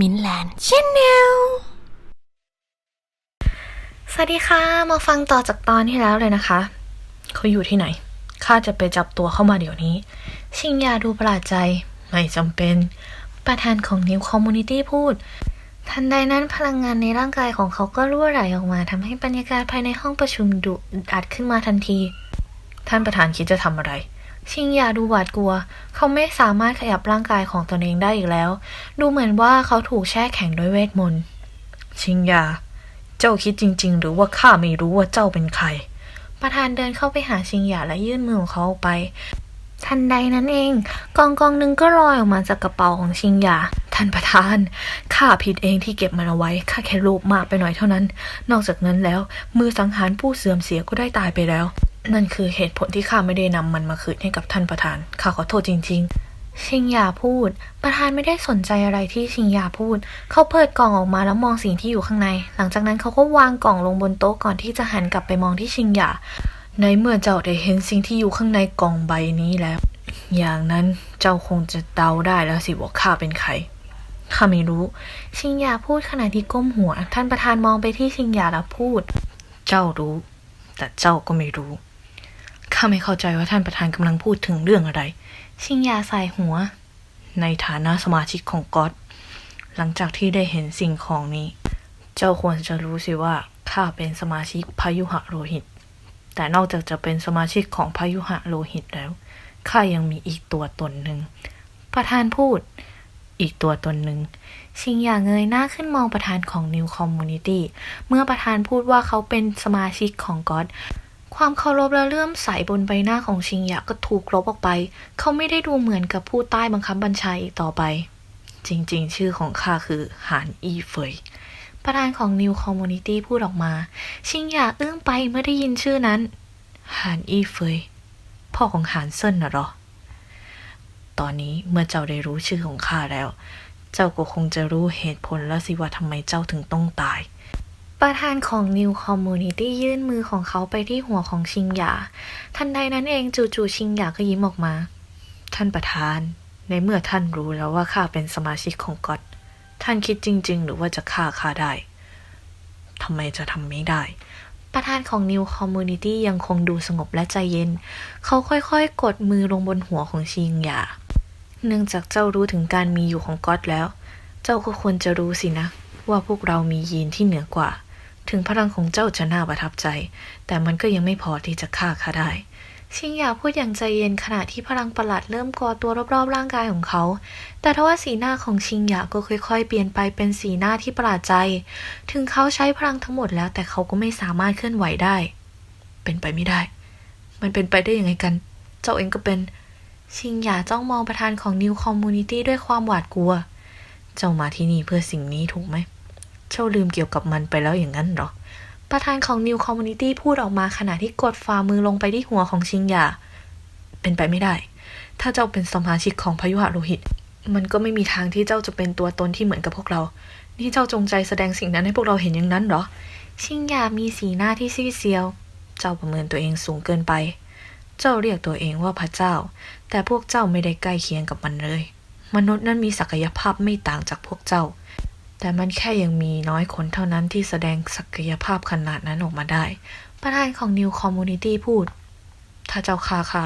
มินแลนด์ชแนลสวัสดีค่ะ มาฟังต่อจากตอนที่แล้วเลยนะคะ เขาอยู่ที่ไหน ข้าจะไปจับตัวเข้ามาเดี๋ยวนี้ ชิงยาดูประหลาดใจ ไม่จำเป็น ประธานของนิวคอมมูนิตี้พูด ทันใดนั้นพลังงานในร่างกายของเขาก็รั่วไหลออกมาทำให้บรรยากาศภายในห้องประชุมดุอัดขึ้นมาทันที ท่านประธานคิดจะทำอะไร ชิงยาดูหวาดกลัว เขาไม่สามารถขยับร่างกายของตนเองได้อีกแล้ว ดูเหมือนว่าเขาถูกแช่แข็งด้วยเวทมนต์ ชิงยา เจ้าคิดจริง ๆ หรือว่าข้าไม่รู้ว่าเจ้าเป็นใคร ประธานเดินเข้าไปหาชิงหยาและยื่นมือของเขาออกไป ทันใดนั้นเอง กองกองหนึ่งก็ลอยออกมาจากกระเป๋าของชิงยา ท่านประธาน ข้าผิดเองที่เก็บมันเอาไว้ ข้าแค่โลภมากไปหน่อยเท่านั้น นอกจากนั้นแล้ว มือสังหารผู้เสื่อมเสียก็ได้ตายไปแล้ว นั่นคือเหตุผลที่ข้าไม่ได้นำมันมาคืนให้กับท่านประธาน ข้าขอโทษจริง ๆชิงยาพูด ประธานไม่ได้สนใจอะไรที่ชิงยาพูด เขาเปิดกล่องออกมาแล้วมองสิ่งที่อยู่ข้างใน หลังจากนั้นเขาก็วางกล่องลงบนโต๊ะก่อนที่จะหันกลับไปมองที่ชิงยา ในเมื่อเจ้าได้เห็นสิ่งที่อยู่ข้างในกล่องใบนี้แล้ว อย่างนั้นเจ้าคงจะเดาได้แล้วสิว่าข้าเป็นใครข้าไม่รู้ ชิงยาพูดขณะที่ก้มหัว ท่านประธานมองไปที่ชิงยาแล้วพูด เจ้ารู้ แต่เจ้าก็ไม่รู้ข้าไม่เข้าใจว่าท่านประธานกำลังพูดถึงเรื่องอะไร ชิงยาใส่หัว ในฐานะสมาชิกของก๊อตหลังจากที่ได้เห็นสิ่งของนี้ เจ้าควรจะรู้สิว่าข้าเป็นสมาชิกพายุหะโลหิต แต่นอกจากจะเป็นสมาชิกของพายุหะโลหิตแล้วข้ายังมีอีกตัวตนหนึ่ง ประธานพูด อีกตัวตนหนึ่ง ชิงหยาเงยหน้าขึ้นมองประธานของ New Community เมื่อประธานพูดว่าเขาเป็นสมาชิกของก๊อตความเคารพและเลื่อมใสบนใบหน้าของชิงหยาก็ถูกลบออกไป เขาไม่ได้ดูเหมือนกับผู้ใต้บังคับบัญชาอีกต่อไป จริงๆ ชื่อของข้าคือหานอีเฟย ประธานของ New Community พูดออกมา ชิงหยาอึ้งไปเมื่อได้ยินชื่อนั้น หานอีเฟย พ่อของหานเซินน่ะหรอ ตอนนี้เมื่อเจ้าได้รู้ชื่อของข้าแล้ว เจ้าก็คงจะรู้เหตุผลแล้วสิว่าทำไมเจ้าถึงต้องตายประธานของ New Community ยื่นมือของเขาไปที่หัวของชิงหยา ทันใดนั้นเองจู่ๆชิงหยาก็ยิ้มออกมา ท่านประธาน ในเมื่อท่านรู้แล้วว่าข้าเป็นสมาชิกของก๊อต ท่านคิดจริง ๆ หรือว่าจะฆ่าข้าได้ทำไมจะทำไม่ได้ ประธานของ New Community ยังคงดูสงบและใจเย็น เขาค่อยๆ กดมือลงบนหัวของชิงหยา เนื่องจากเจ้ารู้ถึงการมีอยู่ของก๊อตแล้ว เจ้าก็ควรจะรู้สินะ ว่าพวกเรามียีนที่เหนือกว่า ถึงพลังของเจ้าจะน่าประทับใจ แต่มันก็ยังไม่พอที่จะฆ่าข้าได้ ชิงหยาพูดอย่างใจเย็นขณะที่พลังประหลาดเริ่มก่อตัวรอบๆร่างกายของเขา แต่ทว่าสีหน้าของชิงหยาก็ค่อยๆ เปลี่ยนไปเป็นสีหน้าที่ประหลาดใจ ถึงเขาใช้พลังทั้งหมดแล้วแต่เขาก็ไม่สามารถเคลื่อนไหวได้ เป็นไปไม่ได้ มันเป็นไปได้ยังไงกัน เจ้าเองก็เป็น ชิงหยาจ้องมองประธานของ New Community ด้วยความหวาดกลัว เจ้ามาที่นี่เพื่อสิ่งนี้ถูกไหม เจ้าลืมเกี่ยวกับมันไปแล้วอย่างนั้นหรอ ประธานของ New Community พูดออกมาขณะที่กดฝ่ามือลงไปที่หัวของชิงหยา เป็นไปไม่ได้ ถ้าเจ้าเป็นสมาชิกของพยุหะโลหิต มันก็ไม่มีทางที่เจ้าจะเป็นตัวตนที่เหมือนกับพวกเรา นี่เจ้าจงใจแสดงสิ่งนั้นให้พวกเราเห็นอย่างนั้นเหรอ ชิงหยามีสีหน้าที่ซีดเซียว เจ้าประเมินตัวเองสูงเกินไป เจ้าเรียกตัวเองว่าพระเจ้า แต่พวกเจ้าไม่ได้ใกล้เคียงกับมันเลย มนุษย์นั้นมีศักยภาพไม่ต่างจากพวกเจ้า แต่มันแค่ยังมีน้อยคนเท่านั้นที่แสดงศักยภาพขนาดนั้นออกมาได้ ประธานของ New Community พูด ถ้าเจ้าฆ่าข้า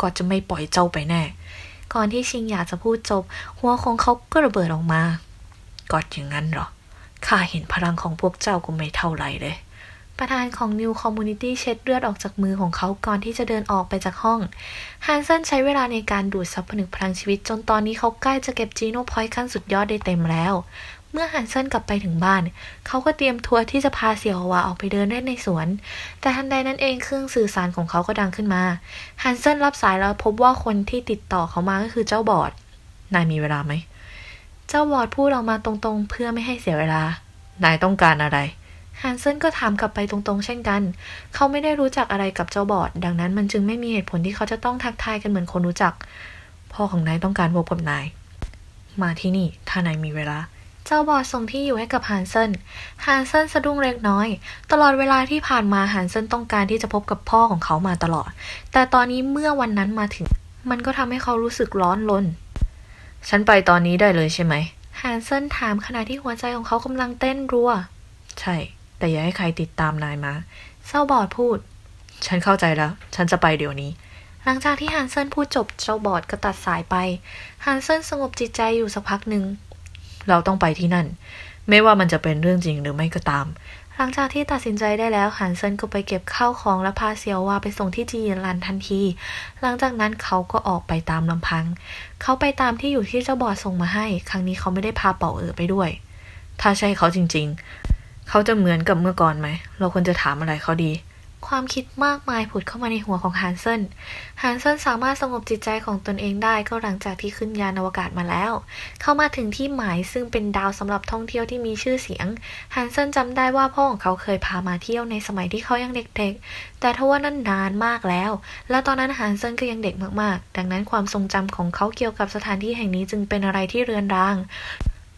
ก็จะไม่ปล่อยเจ้าไปแน่ ก่อนที่ชิงอยากจะพูดจบ หัวของเขาก็ระเบิดออกมา ก็อย่างนั้นเหรอ ข้าเห็นพลังของพวกเจ้าก็ไม่เท่าไรเลย ประธานของ New Community เช็ดเลือดออกจากมือของเขาก่อนที่จะเดินออกไปจากห้องฮันเซนใช้เวลาในการดูดซับผนึกพลังชีวิตจนตอนนี้เขาใกล้จะเก็บจีโนพอยต์ขั้นสุดยอดได้เต็มแล้ว เมื่อฮันเซนกลับไปถึงบ้าน เขาก็เตรียมทัวร์ที่จะพาเสี่ยววาออกไปเดินเล่นในสวน แต่ทันใดนั้นเองเครื่องสื่อสารของเขาก็ดังขึ้นมาฮันเซนรับสายแล้วพบว่าคนที่ติดต่อเขามาก็คือเจ้าบอด นายมีเวลาไหม เจ้าบอดพูดออกมาตรงๆ เพื่อไม่ให้เสียเวลา นายต้องการอะไร ฮันเซนก็ถามกลับไปตรงๆ เช่นกัน เขาไม่ได้รู้จักอะไรกับเจ้าบอด ดังนั้นมันจึงไม่มีเหตุผลที่เขาจะต้องทักทายกันเหมือนคนรู้จัก พ่อของนายต้องการพบกับนาย มาที่นี่ ถ้านายมีเวลา เจ้าบอดส่งที่อยู่ให้กับฮันเซนฮันเซนสะดุ้งเล็กน้อย ตลอดเวลาที่ผ่านมาฮันเซนต้องการที่จะพบกับพ่อของเขามาตลอด แต่ตอนนี้เมื่อวันนั้นมาถึง มันก็ทำให้เขารู้สึกร้อนรนฉันไปตอนนี้ได้เลยใช่ไหมฮานเซนถามขณะที่หัวใจของเขากำลังเต้นรัว ใช่ แต่อย่าให้ใครติดตามนายมาเศร้าบอดพูด ฉันเข้าใจแล้ว ฉันจะไปเดี๋ยวนี้ หลังจากที่ฮันเซนพูดจบเจ้าบอดก็ตัดสายไปฮันเซนสงบจิตใจอยู่สักพักหนึ่ง เราต้องไปที่นั่น ไม่ว่ามันจะเป็นเรื่องจริงหรือไม่ก็ตาม หลังจากที่ตัดสินใจได้แล้วฮันเซนก็ไปเก็บข้าวของและพาเซียววาไปส่งที่จีนลันทันที หลังจากนั้นเขาก็ออกไปตามลำพัง เขาไปตามที่อยู่ที่เจ้าบอดส่งมาให้ ครั้งนี้เขาไม่ได้พาเป่าเอ๋อไปด้วย ถ้าใช่เขาจริงๆ เขาจะเหมือนกับเมื่อก่อนไหม เราควรจะถามอะไรเขาดี ความคิดมากมายผุดเข้ามาในหัวของฮันเซนฮันเซนสามารถสงบจิตใจของตนเองได้ก็หลังจากที่ขึ้นยานอวกาศมาแล้ว เข้ามาถึงที่หมายซึ่งเป็นดาวสำหรับท่องเที่ยวที่มีชื่อเสียงฮันเซนจำได้ว่าพ่อของเขาเคยพามาเที่ยวในสมัยที่เขายังเด็กๆ แต่ทว่านั่นนานมากแล้ว และตอนนั้นฮันเซนก็ยังเด็กมากๆ ดังนั้นความทรงจำของเขาเกี่ยวกับสถานที่แห่งนี้จึงเป็นอะไรที่เรือนราง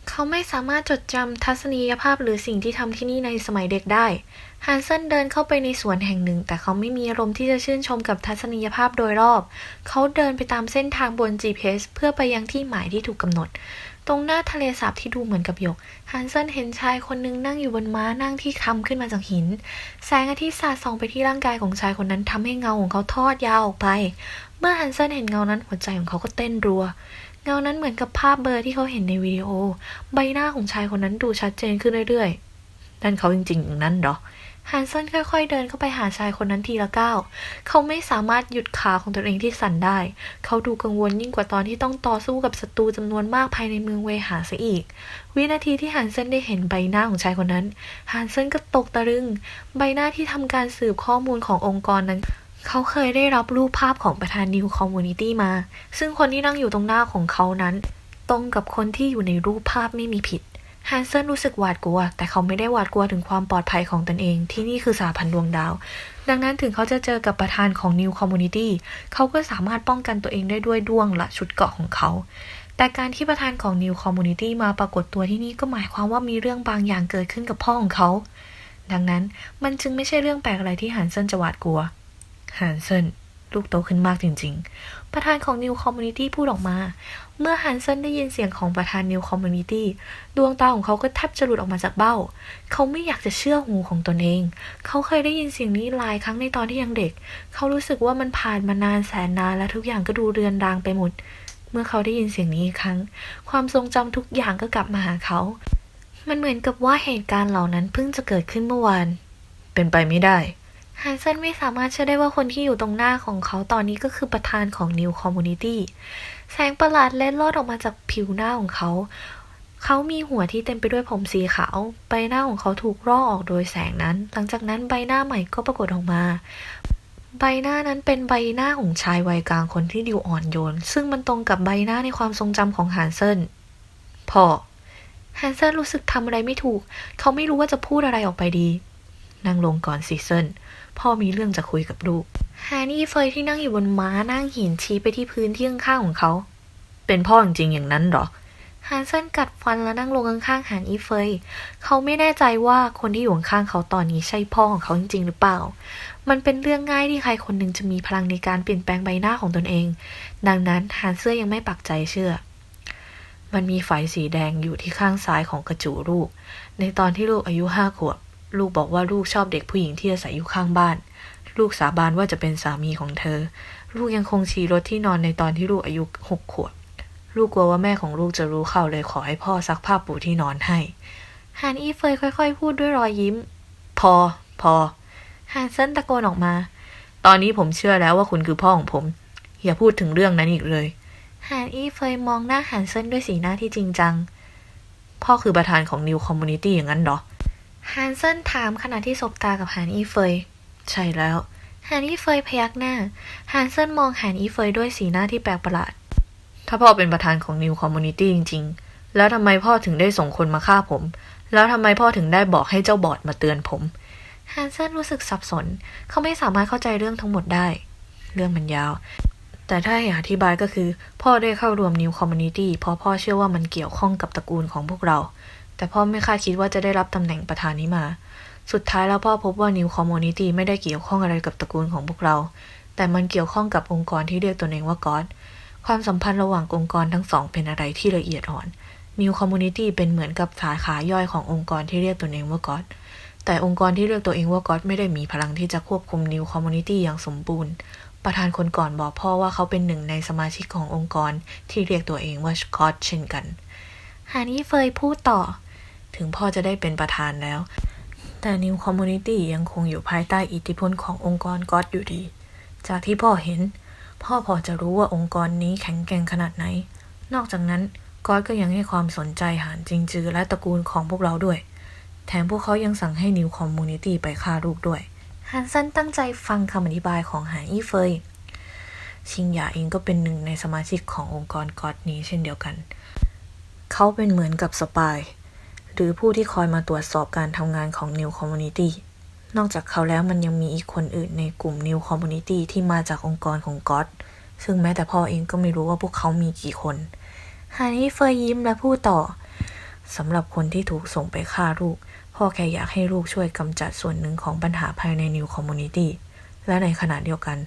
เขาไม่สามารถจดจำทัศนียภาพหรือสิ่งที่ทำที่นี่ในสมัยเด็กได้ ฮันเซนเดินเข้าไปในสวนแห่งหนึ่ง แต่เขาไม่มีอารมณ์ที่จะชื่นชมกับทัศนียภาพโดยรอบ เขาเดินไปตามเส้นทางบน GPS เพื่อไปยังที่หมายที่ถูกกำหนด ตรงหน้าทะเลสาบที่ดูเหมือนกับหยก ฮันเซนเห็นชายคนหนึ่งนั่งอยู่บนม้านั่งที่คำขึ้นมาจากหิน แสงอาทิตย์สาดส่องไปที่ร่างกายของชายคนนั้นทำให้เงาของเขาทอดยาวออกไป เมื่อฮันเซนเห็นเงานั้นหัวใจของเขาก็เต้นรัว เงานั้นเหมือนกับภาพเบลอที่เขาเห็นในวิดีโอ ใบหน้าของชายคนนั้นดูชัดเจนขึ้นเรื่อยๆ นั่นเขาจริงๆอย่างนั้นเหรอฮันเซนค่อยๆเดินเข้าไปหาชายคนนั้นทีละก้าว เขาไม่สามารถหยุดขาของตนเองที่สั่นได้ เขาดูกังวลยิ่งกว่าตอนที่ต้องต่อสู้กับศัตรูจำนวนมากภายในเมืองเวหาเสียอีก วินาทีที่ฮันเซนได้เห็นใบหน้าของชายคนนั้นฮันเซนก็ตกตะลึง ใบหน้าที่ทำการสืบข้อมูลขององค์กรนั้น เขาเคยได้รับรูปภาพของประธานนิวคอมมูนิตี้มา ซึ่งคนที่นั่งอยู่ตรงหน้าของเขานั้น ตรงกับคนที่อยู่ในรูปภาพไม่มีผิดฮันเซนรู้สึกหวาดกลัว แต่เขาไม่ได้หวาดกลัวถึงความปลอดภัยของตนเอง ที่นี่คือสาพันธ์ดวงดาว ดังนั้นถึงเขาจะเจอกับประธานของ New Community เขาก็สามารถป้องกันตัวเองได้ด้วยด้วงและชุดเกราะของเขา แต่การที่ประธานของ New Community มาปรากฏตัวที่นี่ก็หมายความว่ามีเรื่องบางอย่างเกิดขึ้นกับพ่อของเขา ดังนั้นมันจึงไม่ใช่เรื่องแปลกอะไรที่ฮันเซนจะหวาดกลัว ฮันเซนลูกโตขึ้นมากจริง ๆ ประธานของ New Community พูดออกมา เมื่อฮันเซนได้ยินเสียงของประธาน New Community ดวงตาของเขาก็แทบจะหลุดออกมาจากเบ้า เขาไม่อยากจะเชื่อหูของตนเอง เขาเคยได้ยินเสียงนี้หลายครั้งในตอนที่ยังเด็ก เขารู้สึกว่ามันผ่านมานานแสนนานและทุกอย่างก็ดูเรือนรางไปหมด เมื่อเขาได้ยินเสียงนี้อีกครั้ง ความทรงจำทุกอย่างก็กลับมาหาเขา มันเหมือนกับว่าเหตุการณ์เหล่านั้นเพิ่งจะเกิดขึ้นเมื่อวาน เป็นไปไม่ได้ ฮันเซนไม่สามารถเชื่อได้ว่าคนที่อยู่ตรงหน้าของเขาตอนนี้ก็คือประธานของ New Community แสงประหลาดเล็ดลอดออกมาจากผิวหน้าของเขา เขามีหัวที่เต็มไปด้วยผมสีขาว ใบหน้าของเขาถูกร่อออกโดยแสงนั้น หลังจากนั้นใบหน้าใหม่ก็ปรากฏออกมา ใบหน้านั้นเป็นใบหน้าของชายวัยกลางคนที่ดูอ่อนโยน ซึ่งมันตรงกับใบหน้าในความทรงจำของฮันเซนพ่อฮันเซนรู้สึกทำอะไรไม่ถูก เขาไม่รู้ว่าจะพูดอะไรออกไปดี นั่งลงก่อนสิเซน พ่อมีเรื่องจะคุยกับลูกฮานี่เฟยที่นั่งอยู่บนม้านั่งหินชี้ไปที่พื้นที่ข้างๆของเขา เป็นพ่อจริงๆอย่างนั้นหรอฮันเซนกัดฟันแล้วนั่งลงข้างๆหานอีเฟย เขาไม่แน่ใจว่าคนที่อยู่ข้างเขาตอนนี้ใช่พ่อของเขาจริง ๆ หรือเปล่า มันเป็นเรื่องง่ายที่ใครคนหนึ่งจะมีพลังในการเปลี่ยนแปลงใบหน้าของตนเอง ดังนั้นฮันเซอร์ยังไม่ปักใจเชื่อ มันมีไฝสีแดงอยู่ที่ข้างซ้ายของกระจูลูก ในตอนที่ลูกอายุห้าขวบ ลูกบอกว่าลูกชอบเด็กผู้หญิงที่อาศัยอยู่ข้างบ้าน ลูกสาบานว่าจะเป็นสามีของเธอ ลูกยังคงชี้รถที่นอนในตอนที่ลูกอายุหกขวบ ลูกกลัวว่าแม่ของลูกจะรู้เข้าเลยขอให้พ่อซักผ้าปูที่นอนให้ฮานอีเฟยค่อย ๆ พูดด้วยรอยยิ้ม พอ พอฮานเซนตะโกนออกมา ตอนนี้ผมเชื่อแล้วว่าคุณคือพ่อของผม อย่าพูดถึงเรื่องนั้นอีกเลยฮานอีเฟยมองหน้าฮันเซนด้วยสีหน้าที่จริงจัง พ่อคือประธานของ New Community อย่างนั้นเหรอ ฮันเซนถามขณะที่สบตากับฮานอีเฟย ใช่แล้วฮานอีเฟยพยักหน้าฮันเซนมองฮานอีเฟยด้วยสีหน้าที่แปลกประหลาด ถ้าพ่อเป็นประธานของ New Community จริง ๆ แล้วทำไมพ่อถึงได้ส่งคนมาฆ่าผม แล้วทำไมพ่อถึงได้บอกให้เจ้าบอดมาเตือนผมฮันเซนรู้สึกสับสน เขาไม่สามารถเข้าใจเรื่องทั้งหมดได้ เรื่องมันยาว แต่ถ้าให้อธิบายก็คือ พ่อได้เข้ารวม New Community เพราะพ่อเชื่อว่ามันเกี่ยวข้องกับตระกูลของพวกเรา แต่พ่อไม่คาดคิดว่าจะได้รับตำแหน่งประธานนี้มา สุดท้ายแล้วพ่อพบว่า New Community ไม่ได้เกี่ยวข้องอะไรกับตระกูลของพวกเรา แต่มันเกี่ยวข้องกับองค์กรที่เรียกตนเองว่าก็อดความสัมพันธ์ระหว่างองค์กรทั้งสองเป็นอะไรที่ละเอียดอ่อน New Community เป็นเหมือนกับสาขาย่อยขององค์กรที่เรียกตนเองว่า God แต่องค์กรที่เรียกตัวเองว่า God ไม่ได้มีพลังที่จะควบคุม New Community อย่างสมบูรณ์ ประธานคนก่อนบอกพ่อว่าเขาเป็นหนึ่งในสมาชิกขององค์กรที่เรียกตัวเองว่า God เช่นกัน ฮานี่เฟยพูดต่อ ถึงพ่อจะได้เป็นประธานแล้ว แต่ New Community ยังคงอยู่ภายใต้อิทธิพลขององค์กร God อยู่ดี จากที่พ่อเห็น พ่อพอจะรู้ว่าองค์กรนี้แข็งแกร่งขนาดไหน นอกจากนั้นกอดก็ยังให้ความสนใจหานจิงจือและตระกูลของพวกเราด้วย แถมพวกเขายังสั่งให้นิวคอมมูนิตี้ไปฆ่าลูกด้วยฮันเซนตั้งใจฟังคำอธิบายของหานอี้เฟยชิงหยาเองก็เป็นหนึ่งในสมาชิกขององค์กรกอดนี้เช่นเดียวกัน เขาเป็นเหมือนกับสปาย หรือผู้ที่คอยมาตรวจสอบการทำงานของ New Community นอกจากเขาแล้วมันยังมีอีกคนอื่นในกลุ่ม New Community ที่มาจากองค์กรของก็อดซึ่งแม้แต่พ่อเองก็ไม่รู้ว่าพวกเขามีกี่คนฮานี่เฟยยิ้มและพูดต่อสำหรับคนที่ถูกส่งไปฆ่าลูก พ่อแค่อยากให้ลูกช่วยกำจัดส่วนหนึ่งของปัญหาภายใน New Community และในขณะเดียวกัน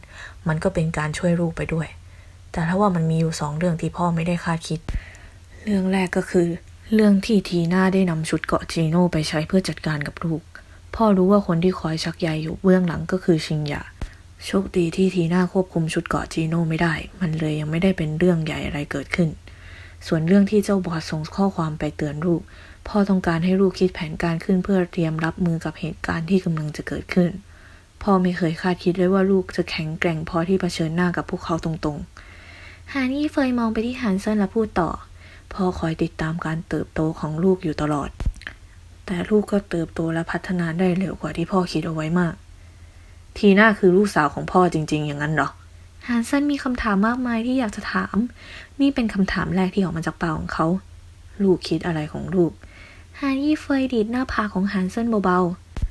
มันก็เป็นการช่วยลูกไปด้วย แต่ถ้าว่ามันมีอยู่สองเรื่องที่พ่อไม่ได้คาดคิด เรื่องแรกก็คือ เรื่องที่ทีน่าได้นำชุดเกาะจีโน่ไปใช้เพื่อจัดการกับลูก พ่อรู้ว่าคนที่คอยชักใยอยู่เบื้องหลังก็คือชิงหยาโชคดีที่ทีน่าควบคุมชุดเกาะจีโน่ไม่ได้ มันเลยยังไม่ได้เป็นเรื่องใหญ่อะไรเกิดขึ้น ส่วนเรื่องที่เจ้าบอสส่งข้อความไปเตือนลูก พ่อต้องการให้ลูกคิดแผนการขึ้นเพื่อเตรียมรับมือกับเหตุการณ์ที่กำลังจะเกิดขึ้น พ่อไม่เคยคาดคิดเลยว่าลูกจะแข็งแกร่งพอที่เผชิญหน้ากับพวกเขาตรงๆ ฮานี่เฟยมองไปที่ฮันเซนและพูดต่อ พ่อคอยติดตามการเติบโตของลูกอยู่ตลอด แต่ลูกก็เติบโตและพัฒนาได้เร็วกว่าที่พ่อคิดเอาไว้มาก ทีน่าคือลูกสาวของพ่อจริง ๆ อย่างนั้นเหรอฮันเซนมีคำถามมากมายที่อยากจะถาม นี่เป็นคำถามแรกที่ออกมาจากปากของเขา ลูกคิดอะไรของลูกฮานี่เฟยดีดหน้าผากของฮันเซนเบา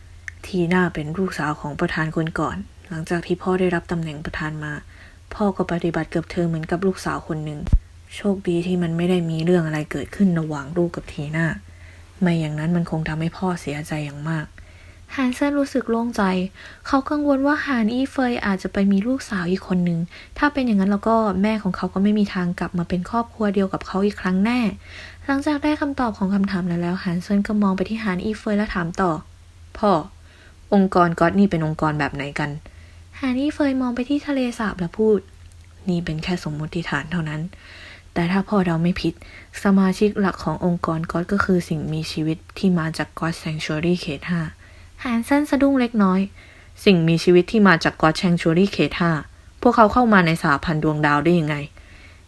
ๆ ทีน่าเป็นลูกสาวของประธานคนก่อน หลังจากที่พ่อได้รับตำแหน่งประธานมา พ่อก็ปฏิบัติกับเธอเหมือนกับลูกสาวคนหนึ่ง โชคดีที่มันไม่ได้มีเรื่องอะไรเกิดขึ้นระหว่างลูกกับทีน่าไม่อย่างนั้นมันคงทำให้พ่อเสียใจอย่างมากฮันเซนรู้สึกโล่งใจ เขากังวลว่าฮานอี้เฟยอาจจะไปมีลูกสาวอีกคนหนึ่งถ้าเป็นอย่างนั้นแล้วก็แม่ของเขาก็ไม่มีทางกลับมาเป็นครอบครัวเดียวกับเขาอีกครั้งแน่ หลังจากได้คำตอบของคำถามนั้นแล้วฮันเซนก็มองไปที่ฮานอี้เฟยและถามต่อ พ่อ องค์กรก็อดนี่เป็นองค์กรแบบไหนกัน ฮานอี้เฟยมองไปที่ทะเลสาบและพูด นี่เป็นแค่สมมติฐานเท่านั้น แต่ถ้าพ่อเราไม่ผิด สมาชิกหลักขององค์กรก็อดก็คือสิ่งมีชีวิตที่มาจากก็อดแซงชัวรี่เขตห้าฮนเซนสะดุ้งเล็กน้อย สิ่งมีชีวิตที่มาจากก็อดแซงชัวรี่เขตห้าพวกเขาเข้ามาในสาพันธ์ดวงดาวได้ยังไง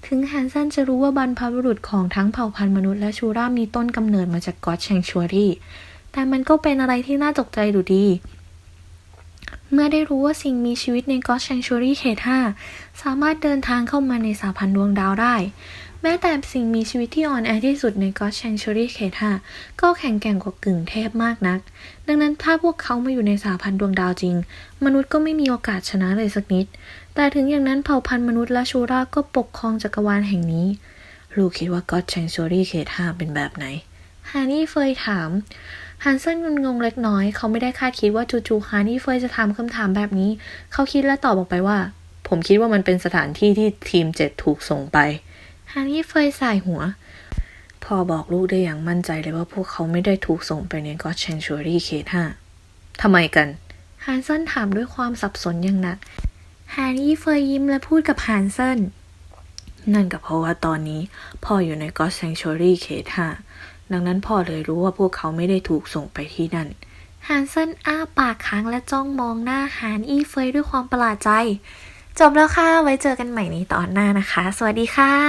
ถึงแฮนเซนจะรู้ว่าบรรพบุรุษของทั้งเผ่าพันธุ์มนุษย์และชูรามีต้นกำเนิดมาจากก็อดแซงชัวรี่แต่มันก็เป็นอะไรที่น่าตกใจดูดี เมื่อได้รู้ว่าสิ่งมีชีวิตในก็อดแซงชัวรี่เขต 5 สามารถเดินทางเข้ามาในสาพันธ์ดวงดาวได้ แม้แต่สิ่งมีชีวิตที่อ่อนแอที่สุดในก็อดแซงชัวรี่เขต 5 ก็แข็งแกร่งกว่ากึ่งเทพมากนัก ดังนั้นถ้าพวกเขามาอยู่ในสาพันธ์ดวงดาวจริง มนุษย์ก็ไม่มีโอกาสชนะเลยสักนิด แต่ถึงอย่างนั้นเผ่าพันธุ์มนุษย์และชูราก็ปกครองจักรวาลแห่งนี้ ลูกคิดว่าก็อดแซงชัวรี่เขต 5 เป็นแบบไหนฮานี่เฟยถาม ฮันเซนงงๆเล็กน้อย เขาไม่ได้คาดคิดว่าจู่ๆฮานี่เฟยจะถามคำถามแบบนี้ เขาคิดและตอบออกไปว่า ผมคิดว่ามันเป็นสถานที่ที่ทีมเจ็ดถูกส่งไปฮานี่เฟยสายหัว พอบอกลูกได้อย่างมั่นใจเลยว่าพวกเขาไม่ได้ถูกส่งไปในก็อดแชงชัวรี่เขตห้าทำไมกันฮันเซนถามด้วยความสับสนอย่างหนักฮานี่เฟยยิ้มและพูดกับฮันเซนนั่นก็เพราะว่าตอนนี้พ่ออยู่ในก็อดแซงชัวรี่เขตห้า ดังนั้นพ่อเลยรู้ว่าพวกเขาไม่ได้ถูกส่งไปที่นั่นฮันเซนอ้าปากค้างและจ้องมองหน้าฮานอี้เฟยด้วยความประหลาดใจ จบแล้วค่ะ ไว้เจอกันใหม่ในตอนหน้านะคะ สวัสดีค่ะ